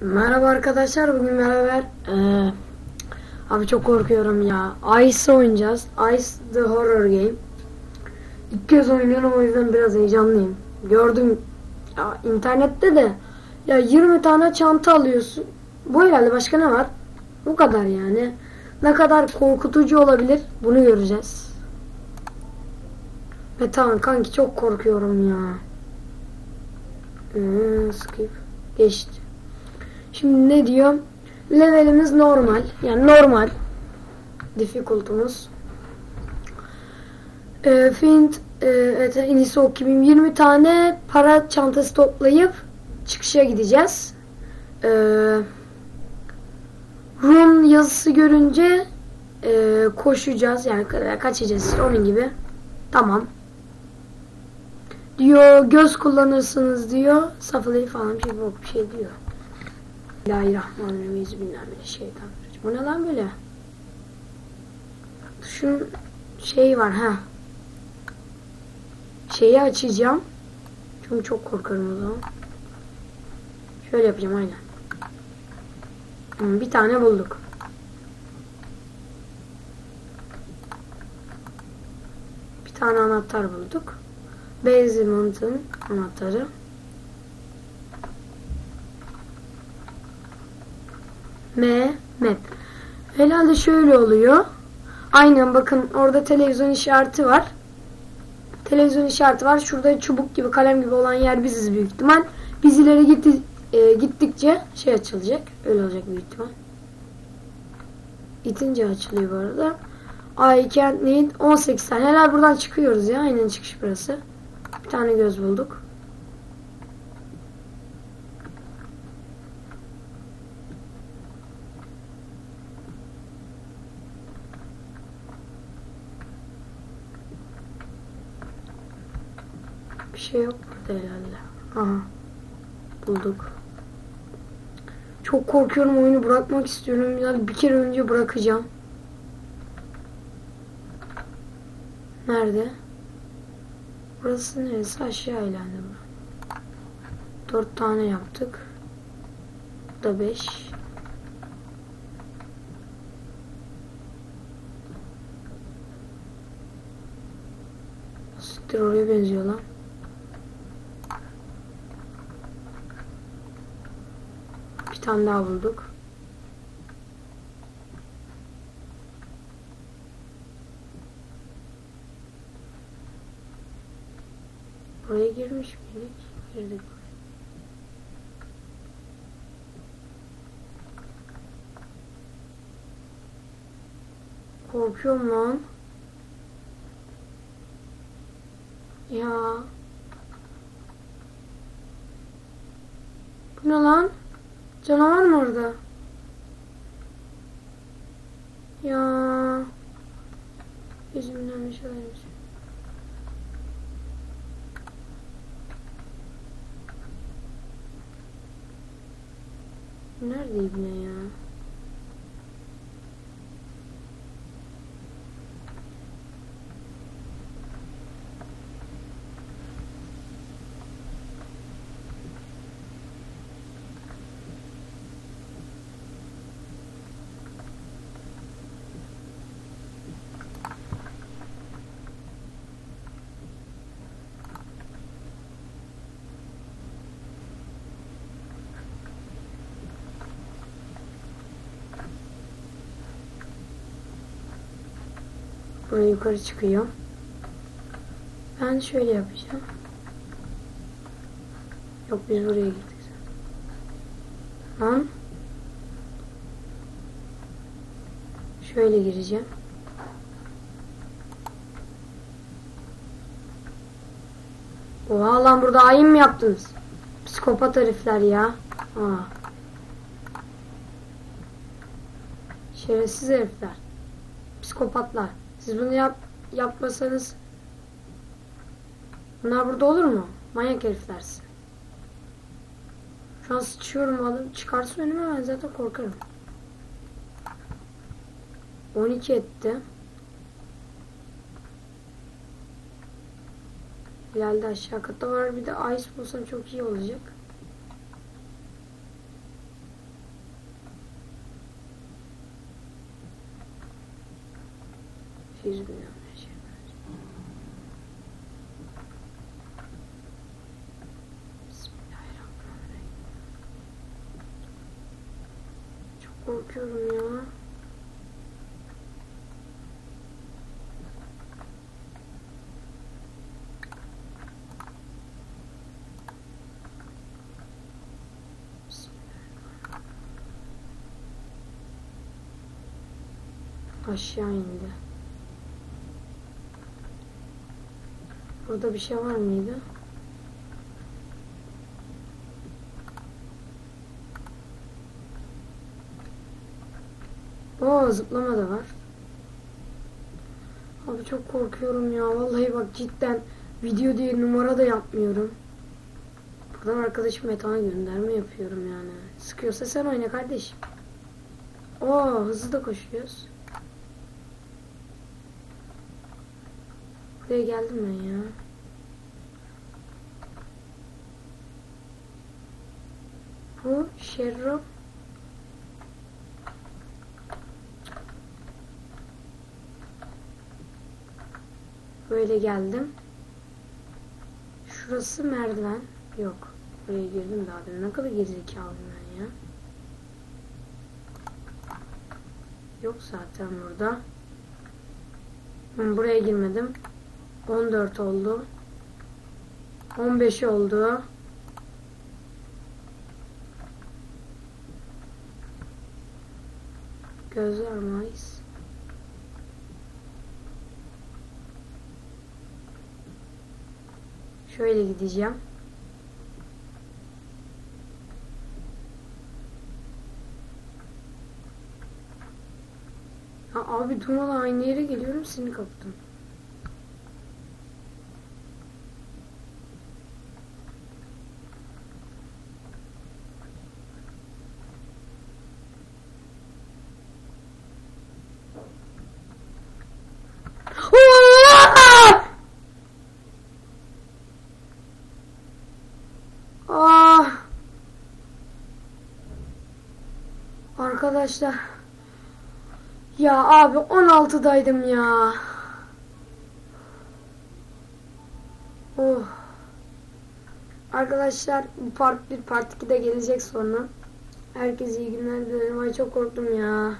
Merhaba arkadaşlar bugün beraber eee, abi çok korkuyorum ya. Ice oynayacağız. Ice the Horror Game. İlk kez oynuyorum o yüzden biraz heyecanlıyım. Gördüm ya, internette de ya 20 tane çanta alıyorsun. Bu herhalde başka ne var? Bu kadar yani. Ne kadar korkutucu olabilir? Bunu göreceğiz. Ve tamam kanki çok korkuyorum ya. Ee, skip. Geçti Şimdi ne diyor? Levelimiz normal. Yani normal. Difficult'umuz. Ee, Find e, evet, en iyisi okuyayım. 20 tane para çantası toplayıp çıkışa gideceğiz. Ee, room yazısı görünce e, koşacağız. Yani ka- kaçacağız onun gibi. Tamam. Diyor göz kullanırsınız diyor. Safılayı falan bir şey, bir şey diyor. Bismillahirrahmanirrahim. Şeytanirracim. Bu ne lan böyle? Şunun şeyi var ha. Şeyi açacağım. Çünkü çok korkarım o zaman. Şöyle yapacağım aynen. Hmm, Bir tane bulduk. Bir tane anahtar bulduk. Basement'ın anahtarı. M map. Herhalde şöyle oluyor. Aynen bakın orada televizyon işareti var. Televizyon işareti var. Şurada çubuk gibi kalem gibi olan yer biziz büyük ihtimal. Biz ileri gitti, e, gittikçe şey açılacak. Öyle olacak büyük ihtimal. İtince açılıyor bu arada. I can't need 18 tane. Herhalde buradan çıkıyoruz ya. Aynen çıkış burası. Bir tane göz bulduk. Bir şey yok burada herhalde. Aha. Bulduk. Çok korkuyorum oyunu bırakmak istiyorum. Yani bir kere önce bırakacağım. Nerede? Burası neresi? Aşağı ileride bu. Dört tane yaptık. Bu da beş. Siktir oraya benziyor lan. Bir tane daha bulduk. Buraya girmiş miydik? Girdik. Korkuyorum lan. Ya. Bu ne lan? Canavar mı orada? Ya. Yüzümden bir şey vermiş. Nerede ibne ya? Buraya yukarı çıkıyor. Ben şöyle yapacağım. Yok biz buraya gittik. Lan. Şöyle gireceğim. Oha lan burada ayin mi yaptınız? Psikopat herifler ya. Aa. Şerefsiz herifler. Psikopatlar. Siz bunu yap yapmasanız bunlar burada olur mu? Manyak herifler siz. Şu an sıçıyorum adam. Çıkarsa önüme ben zaten korkarım. 12 etti. İleride aşağı katta var. Bir de ice bulsam çok iyi olacak. 100 milyon şey. Bismillahirrahmanirrahim. Çok korkuyorum ya. Aşağı indi. Burada bir şey var mıydı? Oo zıplama da var. Abi çok korkuyorum ya. Vallahi bak cidden video diye numara da yapmıyorum. Buradan arkadaşım Metehan'a gönderme yapıyorum yani. Sıkıyorsa sen oyna kardeşim. Oo hızlı da koşuyoruz. Buraya geldim ben ya. Bu Sherrock Böyle geldim. Şurası merdiven. Yok. Buraya girdim daha demin. Ne kadar gerizekalıyım ben ya. Yok zaten burada. Hı, buraya girmedim. 14 oldu. 15 oldu. Gözler mayıs. Şöyle gideceğim. Ha, abi durmadan aynı yere geliyorum seni kaptım. Arkadaşlar. Ya abi 16'daydım ya. Oh. Arkadaşlar bu part 1 part 2 de gelecek sonra. Herkese iyi günler dilerim. Ay çok korktum ya.